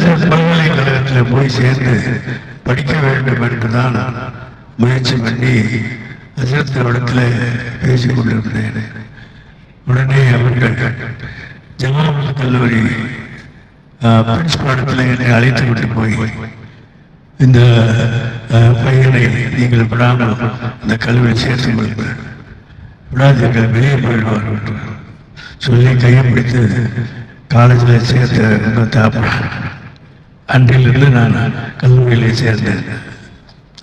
அல்அசர் பல்கலைக்கழகத்தில் போய் சேர்ந்து படிக்க வேண்டும் என்றுதான் முயற்சி பண்ணி அசரத்தினிடத்தில் பேசிக் கொண்டிருந்தேன். உடனே அவர்கள் ஜவஹர்லால் கல்லூரி பிரின்ஸ்பாலத்தில் என்னை அழைத்து விட்டு போய் இந்த பையனை நீங்கள் விடாமல் அந்த கல்வியில் சேர்த்து கொள்ளுங்கள். விடாதீர்கள் வெளியே போயிடுவார் என்று சொல்லி கையை பிடித்து காலேஜில் சேர்த்து உங்க தாப்பா அன்றிலிருந்து நான் கல்லூரியிலே சேர்ந்தேன்.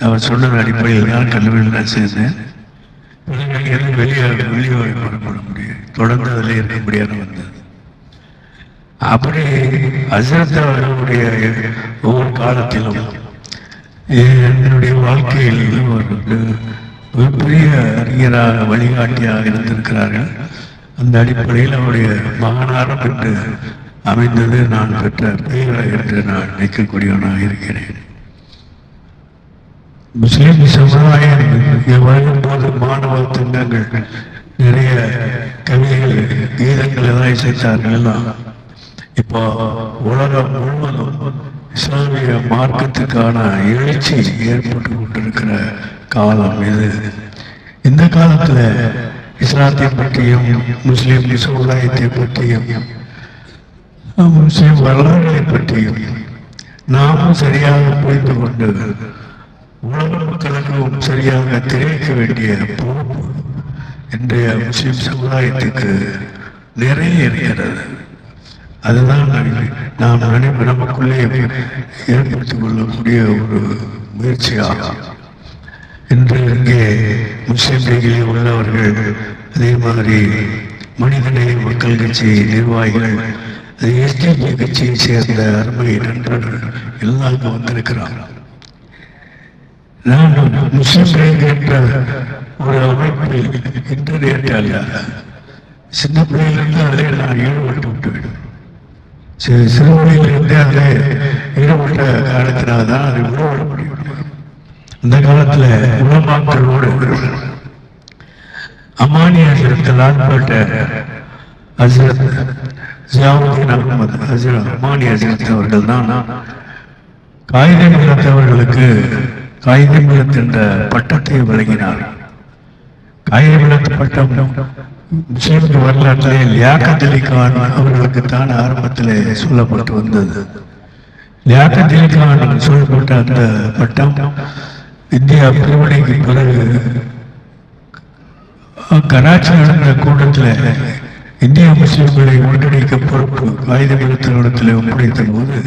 அவர் சொன்ன அடிப்படையில் தான் கல்லூரியில் நான் சேர்ந்தேன். வெளியாக அங்கிருந்து வெளியே வெளியே முடியும் தொடர்ந்து அதில் இருக்க முடியாத வந்தது. அப்படி அசரத் அவர்களுடைய ஒவ்வொரு காலத்திலும் என்னுடைய வாழ்க்கையில் ஒரு மிகப்பெரிய அறிஞராக வழிகாட்டியாக இருந்திருக்கிறார்கள். அந்த அடிப்படையில் அவருடைய மகனாரம் என்று அமைந்தது. நான் பெற்ற பெயர் என்று நான் நினைக்கக்கூடியவனாக இருக்கிறேன். முஸ்லிம் சமுதாயம் வழங்கும் போது மாணவ திட்டங்கள் நிறைய கவிதைகள் கீதங்கள் எல்லாம் இசைத்தார்கள் எல்லாம் இப்போ உலகம் முழுவதும் இஸ்லாமிய மார்க்கத்துக்கான எழுச்சி ஏற்பட்டு கொண்டிருக்கிற காலம் இது. இந்த காலத்துல இஸ்லாத்தை பற்றியும் முஸ்லிம் சமுதாயத்தை பற்றியும் முஸ்லிம் வரலாறுகளை பற்றியும் நாமும் சரியாக புரிந்து கொண்டு உலக மக்களுக்கும் சரியாக தெரிவிக்க வேண்டிய பொறுப்பு இன்றைய முஸ்லிம் சமுதாயத்துக்கு நிறைய இருக்கிறது. அதுதான் நாம் அனைவரும் நமக்குள்ளே ஏற்படுத்திக் கொள்ளக்கூடிய ஒரு முயற்சியாகும். இன்று இங்கே முஸ்லிம் லீகில் உள்ளவர்கள் அதே மாதிரி மனிதநேய மக்கள் கட்சி நிர்வாகிகள் எஸ்டிபி கட்சியை சேர்ந்த அருமை நண்பர்கள் எல்லாம் அங்கே வந்திருக்கிறாங்க நான் முஸ்லிம் லீக் என்ற ஒரு அமைப்பில் இன்று நேற்று சின்ன பிள்ளையிலிருந்து அதில் நான் ஈடுபட்டு விட்டுவிடும் சிறு சிறுவழியிலிருந்து அதில் ஈடுபட்ட காலத்தினால் தான் அதை உருவாட முடியும். அந்த காலத்துல உலமாக்களோடு அமானிய நான் ஆட்பட்ட ஹசரத் ஜியாவுதீன் அகமது ஹசரத் அமானிய ஹசரத் அவர்கள் தான் காகிதம் இழந்தவர்களுக்கு காகிதம் இழத்து என்ற பட்டத்தை வழங்கினார். காகிதம் இழந்த பட்டம் முஸ்லிம் வரலாற்றிலே லியாக்கத் கான் அவர்களுக்கு தான் ஆரம்பத்திலே சொல்லப்பட்டு வந்தது. லியாக்கத் அலி கான் சொல்லப்பட்ட அந்த பட்டம் இந்தியா பிரிவினைக்கு பிறகு கராச்சி நடந்த கூட்டத்தில் இந்திய முஸ்லிம்களை ஒன்றிணைக்க பொறுப்பு காகித நிறுத்தத்தில் ஒப்படைத்த போது